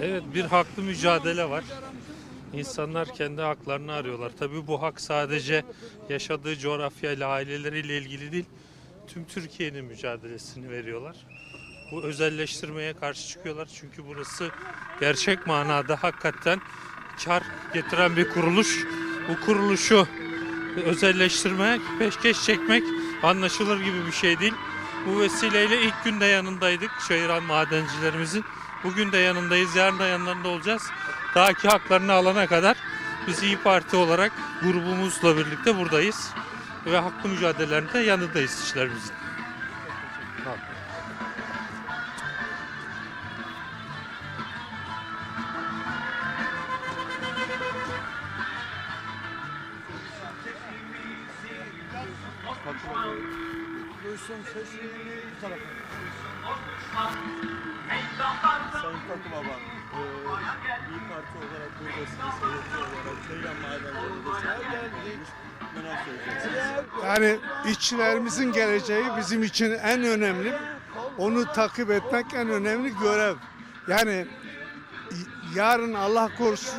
Evet bir haklı mücadele var. İnsanlar kendi haklarını arıyorlar. Tabii bu hak sadece yaşadığı coğrafyayla, aileleriyle ilgili değil. Tüm Türkiye'nin mücadelesini veriyorlar. Bu özelleştirmeye karşı çıkıyorlar. Çünkü burası gerçek manada hakikaten kar getiren bir kuruluş. Bu kuruluşu özelleştirmek, peşkeş çekmek anlaşılır gibi bir şey değil. Bu vesileyle ilk günde yanındaydık Şahiran madencilerimizin. Bugün de yanındayız, yarın da yanlarında olacağız. Daha ki haklarını alana kadar biz İyi Parti olarak grubumuzla birlikte buradayız. Ve haklı mücadelelerinde yanındayız işlerimizin. Sayın Takım Baba, eee, İyi Parti olarak buradasınız, seyirci olarak, Seyran Madenleri'ndesiniz. geldik. Neler söyleyeceksiniz? Yani işçilerimizin geleceği bizim için en önemli. Onu takip etmek en önemli görev. Yani yarın Allah korusun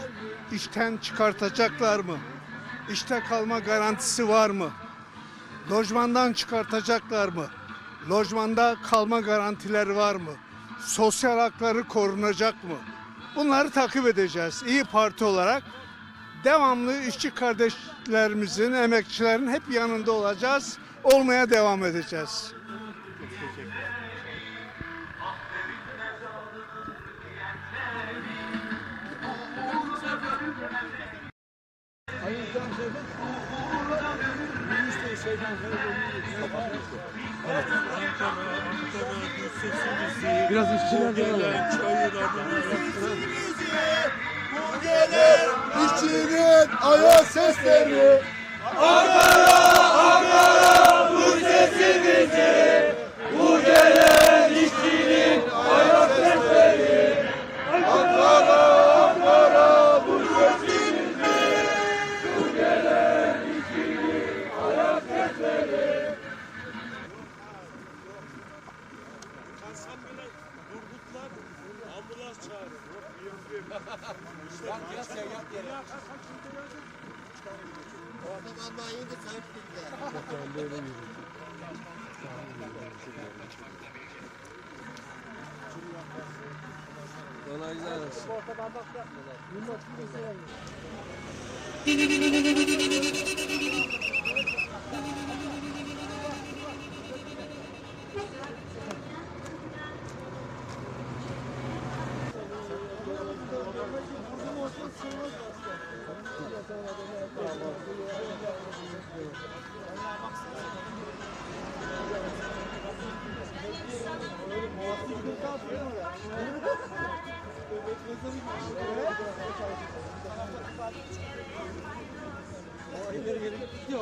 işten çıkartacaklar mı? İşte kalma garantisi var mı? Lojmandan çıkartacaklar mı? Lojmanda kalma garantileri var mı? Sosyal hakları korunacak mı? Bunları takip edeceğiz. İyi Parti olarak devamlı işçi kardeşlerimizin, emekçilerin hep yanında olacağız. Olmaya devam edeceğiz. Biraz işçiler de İşçinin ayak sesleri Yan piyasaya yat yere. Orada vallahi indi kayıp gitti. Otelleri yürüdü. Dolaylar olsun. Ortadan bak yapmıyorlar. Yılmaz bir de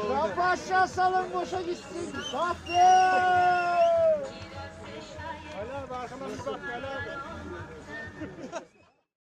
Rafa salın boşa gitsin. Fatih! Helal be arkadan Murat.